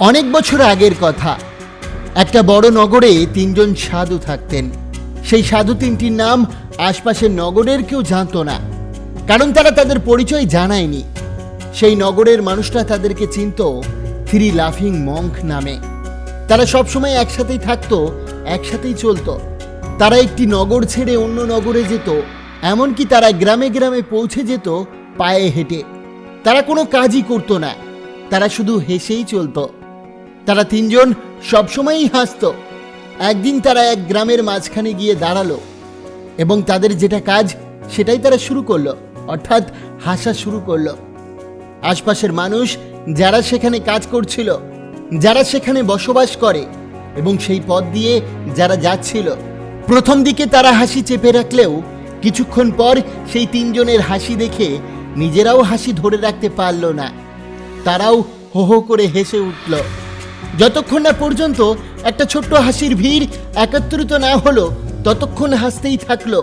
অনেক বছর আগের কথা। একটা বড় নগরে তিনজন সাধু থাকতেন। সেই সাধু তিনটির নাম আশপাশের নগরের কেউ জানতো না, কারণ তারা তাদের পরিচয় জানায়নি। সেই নগরের মানুষরা তাদেরকে চিনত থ্রি লাফিং মঙ্ক নামে। তারা সবসময় একসাথেই থাকতো, একসাথেই চলতো। তারা একটি নগর ছেড়ে অন্য নগরে যেত, এমনকি তারা গ্রামে গ্রামে পৌঁছে যেত পায়ে হেঁটে। তারা কোনো কাজই করতো না, তারা শুধু হেসেই চলতো। তারা তিনজন সবসময়ই হাসতো। একদিন তারা এক গ্রামের মাঝখানে গিয়ে দাঁড়াল এবং তাদের যেটা কাজ সেটাই তারা শুরু করল, অর্থাৎ হাসা শুরু করল। আশপাশের মানুষ যারা সেখানে কাজ করছিল, যারা সেখানে বসবাস করে এবং সেই পথ দিয়ে যারা যাচ্ছিল, প্রথম দিকে তারা হাসি চেপে রাখলেও কিছুক্ষণ পর সেই তিনজনের হাসি দেখে নিজেরাও হাসি ধরে রাখতে পারল না। তারাও হো হো করে হেসে উঠল। যতক্ষণ না পর্যন্ত একটা ছোট্ট হাসির ভিড় একত্রিত না হলো, ততক্ষণ হাসতেই থাকল।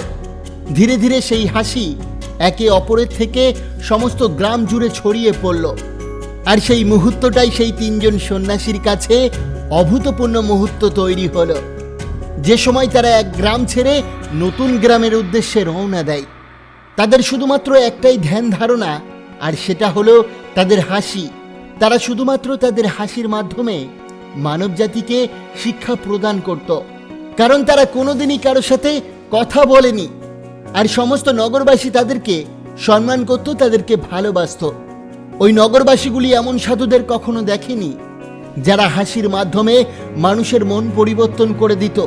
ধীরে ধীরে সেই হাসি একে অপরের থেকে সমস্ত গ্রাম জুড়ে ছড়িয়ে পড়ল। আর সেই মুহূর্তটাই সেই তিনজন সন্ন্যাসীর কাছে অভূতপূর্ণ মুহূর্ত তৈরি হলো। যে সময় তারা এক গ্রাম ছেড়ে নতুন গ্রামের উদ্দেশ্যে রওনা দেয়। তাদের শুধুমাত্র একটাই ধ্যান ধারণা, আর সেটা হলো তাদের হাসি। তারা শুধুমাত্র তাদের হাসির মাধ্যমে মানবজাতিকে শিক্ষা প্রদান করত। কারণ তারা কোনোদিনই কারও সাথে কথা বলেনি। আর সমস্ত নগরবাসী তাদেরকে সম্মান করত, তাদেরকে ভালোবাসতো। ওই নগরবাসীগুলি এমন সাধুদের কখনো দেখেনি, যারা হাসির মাধ্যমে মানুষের মন পরিবর্তন করে দিত।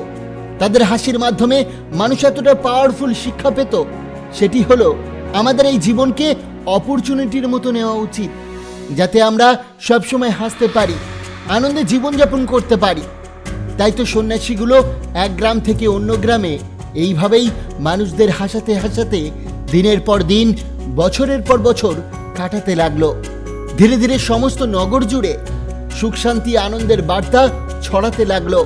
তাদের হাসির মাধ্যমে মানুষ এতটা পাওয়ারফুল শিক্ষা পেত, সেটি হলো আমাদের এই জীবনকে অপরচুনিটির মতো নেওয়া উচিত। যাতে আমরা সবসময় হাসতে পারি, আনন্দে জীবনযাপন করতে পারি। তাই তো সন্ন্যাসীগুলো এক গ্রাম থেকে অন্য গ্রামে এইভাবেই মানুষদের হাসাতে হাসাতে দিনের পর দিন, বছরের পর বছর কাটাতে লাগল। ধীরে ধীরে সমস্ত নগর জুড়ে সুখ শান্তি, আনন্দের বার্তা ছড়াতে লাগল।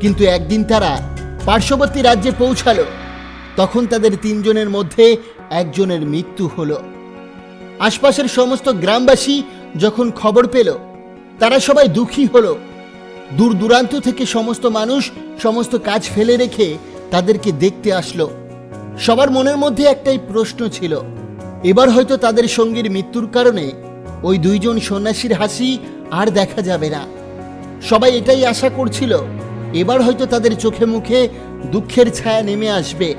কিন্তু একদিন তারা পার্শ্ববর্তী রাজ্যে পৌঁছালো। তখন তাদের তিনজনের মধ্যে একজনের মৃত্যু হলো। আশপাশের সমস্ত গ্রামবাসী যখন খবর পেল, তারা সবাই দুঃখী হলো। দূর দূরান্ত থেকে সমস্ত মানুষ সমস্ত কাজ ফেলে রেখে তাদেরকে দেখতে আসলো। সবার মনের মধ্যে একটাই প্রশ্ন ছিল, এবার হয়তো তাদের সঙ্গীর মৃত্যুর কারণে ওই দুইজন সন্ন্যাসীর হাসি আর দেখা যাবে না। সবাই এটাই আশা করছিল, এবার হয়তো তাদের চোখে মুখে দুঃখের ছায়া নেমে আসবে।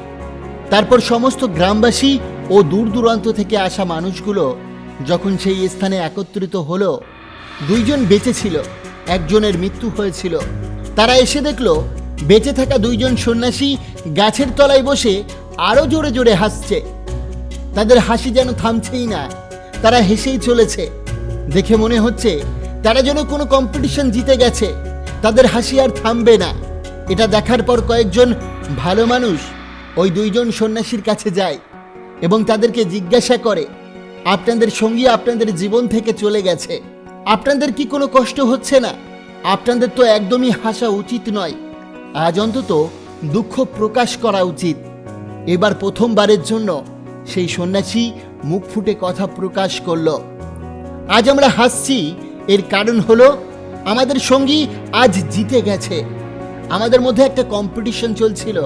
তারপর সমস্ত গ্রামবাসী ও দূর দূরান্ত থেকে আসা মানুষগুলো যখন সেই স্থানে একত্রিত হলো, দুইজন বেঁচে ছিল, একজনের মৃত্যু হয়েছিল। তারা এসে দেখল, বেঁচে থাকা দুইজন সন্ন্যাসী গাছের তলায় বসে আরও জোরে জোরে হাসছে। তাদের হাসি যেন থামছেই না, তারা হেসেই চলেছে। দেখে মনে হচ্ছে, তারা যেন কোনো কম্পিটিশন জিতে গেছে, তাদের হাসি আর থামবে না। এটা দেখার পর কয়েকজন ভালো মানুষ ওই দুইজন সন্ন্যাসীর কাছে যায়। এবং তাদেরকে জিজ্ঞাসা করে, আপনাদের সঙ্গী আপনাদের জীবন থেকে চলে গেছে। আপনাদের কি কোনো কষ্ট হচ্ছে না? আপনাদের তো একদমই হাসা উচিত নয়। আজ অন্তত দুঃখ প্রকাশ করা উচিত। এবার প্রথমবারের জন্য সেই সন্ন্যাসী মুখ ফুটে কথা প্রকাশ করল। আজ আমরা হাসছি, এর কারণ হলো আমাদের সঙ্গী আজ জিতে গেছে। আমাদের মধ্যে একটা কম্পিটিশন চলছিল।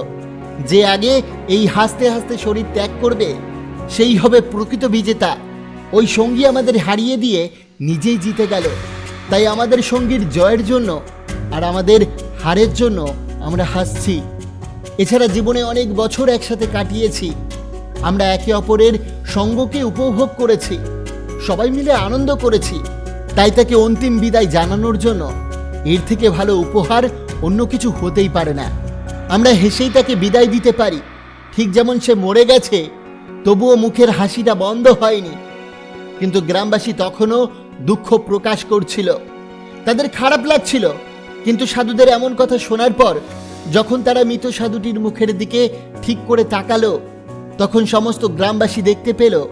যে আগে এই হাসতে হাসতে শরীর ত্যাগ করবে, সেই হবে প্রকৃত বিজেতা। ওই সঙ্গী আমাদের হারিয়ে দিয়ে নিজেই জিতে গেল। তাই আমাদের সঙ্গীর জয়ের জন্য আর আমাদের হারের জন্য আমরা হাসছি। এছাড়া জীবনে অনেক বছর একসাথে কাটিয়েছি। আমরা একে অপরের সঙ্গকে উপভোগ করেছি। সবাই মিলে আনন্দ করেছি। তাই তাকে অন্তিম বিদায় জানানোর জন্য এর থেকে ভালো উপহার অন্য কিছু হতেই পারে না। আমরা হেসেই তাকে বিদায় দিতে পারি। ঠিক যেমন সে মরে গেছে, তবুও মুখের হাসিটা বন্ধ হয়নি। কিন্তু গ্রামবাসী তখনও দুঃখ প্রকাশ করছিল। তাদের খারাপ লাগছিল। কিন্তু সাধুদের এমন কথা শোনার পর, যখন তারা মৃত সাধুটির মুখের দিকে ঠিক করে তাকালো, তখন সমস্ত গ্রামবাসী দেখতে পেল,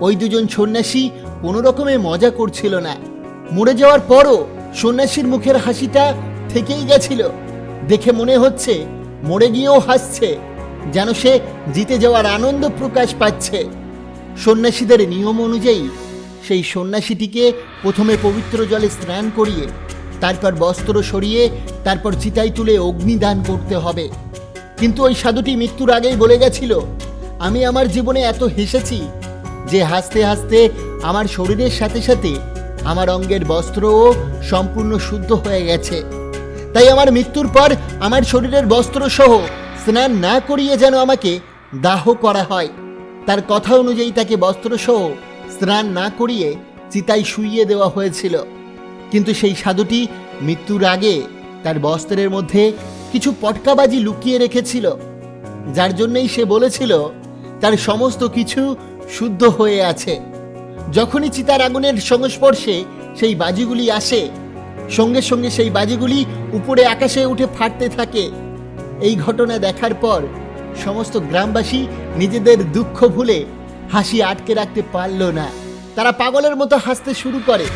ওই দুজন সন্ন্যাসী কোনো রকমে মজা করছিল না। মরে যাওয়ার পরও সন্ন্যাসীর মুখের হাসিটা থেকেই গেছিল। দেখে মনে হচ্ছে মরে গিয়েও হাসছে, যেন সে জিতে যাওয়ার আনন্দ প্রকাশ পাচ্ছে। সন্ন্যাসীদের নিয়ম অনুযায়ী, সেই সন্ন্যাসীটিকে প্রথমে পবিত্র জলে স্নান করিয়ে, তারপর বস্ত্র সরিয়ে, তারপর চিতাই তুলে অগ্নিদান করতে হবে। কিন্তু ওই সাধুটি মৃত্যুর আগেই বলে গেছিল, আমি আমার জীবনে এত হেসেছি যে হাসতে হাসতে আমার শরীরের সাথে সাথে আমার অঙ্গের বস্ত্রও সম্পূর্ণ শুদ্ধ হয়ে গেছে। তাই আমার মৃত্যুর পর আমার শরীরের বস্ত্র সহ স্নান না করিয়ে যেন আমাকে দাহ করা হয়। তার কথা অনুযায়ী তাকে বস্ত্র সহ স্নান না করিয়ে চিতায় শুইয়ে দেওয়া হয়েছিল। কিন্তু সেই সাধুটি মৃত্যুর আগে তার বস্ত্রের মধ্যে কিছু পটকাবাজি লুকিয়ে রেখেছিল, যার জন্যই সে বলেছিল, তার সমস্ত কিছু শুদ্ধ হয়ে আছে। যখনই চিতার আগুনের সংস্পর্শে সেই বাজিগুলি আসে সঙ্গে সঙ্গে সেই বাজিগুলি উপরে আকাশে উঠে ফাটতে থাকে। এই ঘটনা দেখার পর সমস্ত গ্রামবাসী নিজেদের দুঃখ ভুলে হাসি আটকে রাখতে পারল না। তারা পাগলের মতো হাসতে শুরু করে।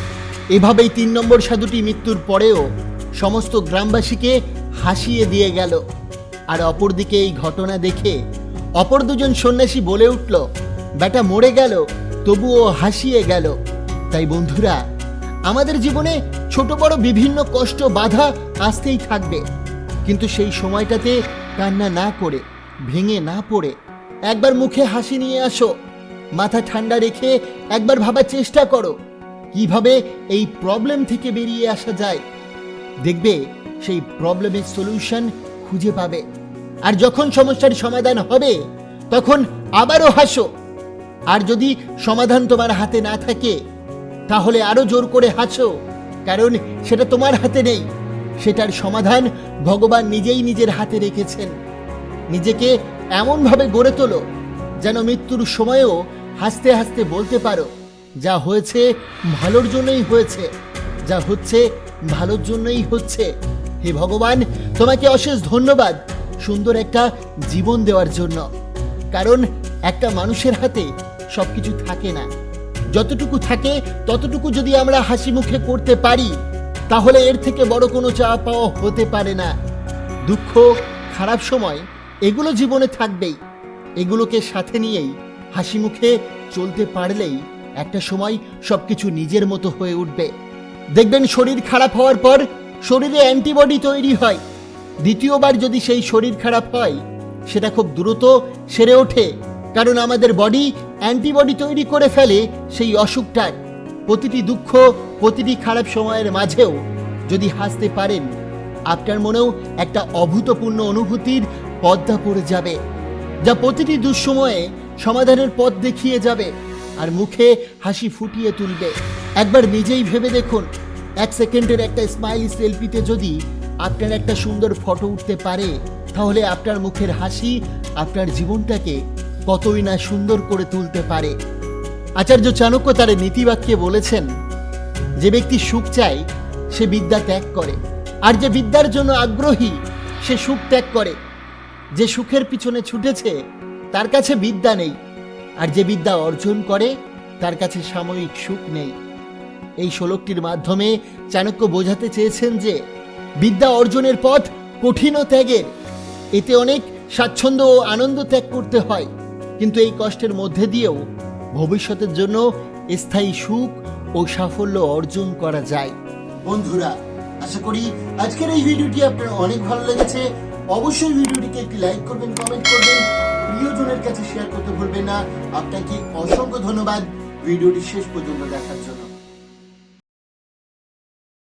এভাবেই তিন নম্বর সাধুটি মৃত্যুর পরেও সমস্ত গ্রামবাসীকে হাসিয়ে দিয়ে গেল। আর অপরদিকে এই ঘটনা দেখে অপর দুজন সন্ন্যাসী বলে উঠল, বেটা মরে গেল, তবুও হাসিয়ে গেল। তাই বন্ধুরা, আমাদের জীবনে ছোট বড় বিভিন্ন কষ্ট, বাধা আসতেই থাকবে। কিন্তু সেই সময়টাতে কান্না না করে, ভেঙে না পড়ে, একবার মুখে হাসি নিয়ে আসো, মাথা ঠান্ডা রেখে একবার ভাবার চেষ্টা করো, কীভাবে এই প্রবলেম থেকে বেরিয়ে আসা যায়। দেখবে সেই প্রবলেমের সলিউশন খুঁজে পাবে। আর যখন সমস্যার সমাধান হবে, তখন আবারও হাসো। আর যদি সমাধান তোমার হাতে না থাকে, তাহলে আরও জোর করে হাসো। কারণ সেটা তোমার হাতে নেই। সেটার সমাধান ভগবান নিজেই নিজের হাতে রেখেছেন। নিজেকে এমনভাবে গড়ে তোলো যেন মৃত্যুর সময়েও হাসতে হাসতে বলতে পারো, যা হয়েছে ভালোর জন্যই হয়েছে, যা হচ্ছে ভালোর জন্যই হচ্ছে। হে ভগবান, তোমাকে অশেষ ধন্যবাদ সুন্দর একটা জীবন দেওয়ার জন্য। কারণ একটা মানুষের হাতে সবকিছু থাকে না। যতটুকু থাকে, ততটুকু যদি আমরা হাসি মুখে করতে পারি, তাহলে এর থেকে বড় কোনো চাওয়া পাওয়া হতে পারে না। দুঃখ, খারাপ সময়, এগুলো জীবনে থাকবেই। এগুলোকে সাথে নিয়েই, হাসি মুখে চলতে পারলেই একটা সময় সবকিছু নিজের মতো হয়ে উঠবে। দেখবেন শরীর খারাপ হওয়ার পর শরীরে অ্যান্টিবডি তৈরি হয়। দ্বিতীয়বার যদি সেই শরীর খারাপ হয়, সেটা খুব দ্রুত সেরে ওঠে। কারণ আমাদের বডি অ্যান্টিবডি তৈরি করে ফেলে সেই অসুখটার প্রতিটি দুঃখ, প্রতিটি খারাপ সময়ের মাঝেও যদি হাসতে পারেন, আপনার মনেও একটা অভূতপূর্ণ অনুভূতির পদ্মা পড়ে যাবে, যা প্রতিটি দুঃসময়ে সমাধানের পথ দেখিয়ে যাবে আর মুখে হাসি ফুটিয়ে তুলবে। একবার নিজেই ভেবে দেখুন, এক সেকেন্ডের একটা স্মাইল সেলফিতে যদি আপনার একটা সুন্দর ফটো উঠতে পারে, তাহলে আপনার মুখের হাসি, আপনার জীবনটাকে কতই না সুন্দর করে তুলতে পারে। আচার্য চাণক্য তার নীতিবাক্যে বলেছেন, যে ব্যক্তি সুখ চায়, সে বিদ্যা ত্যাগ করে। আর যে বিদ্যার জন্য আগ্রহী, সে সুখ ত্যাগ করে। যে সুখের পিছনে ছুটেছে, তার কাছে বিদ্যা নেই। আর যে বিদ্যা অর্জন করে, তার কাছে সাময়িক সুখ নেই। এই শ্লোকটির মাধ্যমে চাণক্য বোঝাতে চেয়েছেন যে, বিদ্যা অর্জনের পথ কঠিন ত্যাগের। এতে অনেক স্বাচ্ছন্দ্য ও আনন্দ ত্যাগ করতে হয়। কিন্তু এই কষ্টের মধ্যে দিয়েও ভবিষ্যতের জন্য স্থায়ী সুখ ও সাফল্য অর্জন করা যায়। বন্ধুরা, আশা করি আজকের এই ভিডিওটি আপনার অনেক ভালো লেগেছে। অবশ্যই ভিডিওটিকে একটি লাইক করবেন কমেন্ট করবেন, প্রিয়জনের কাছে শেয়ার করতে ভুলবেন না। আপনাকে অসংখ্য ধন্যবাদ। ভিডিওটি শেষ পর্যন্ত দেখার জন্য।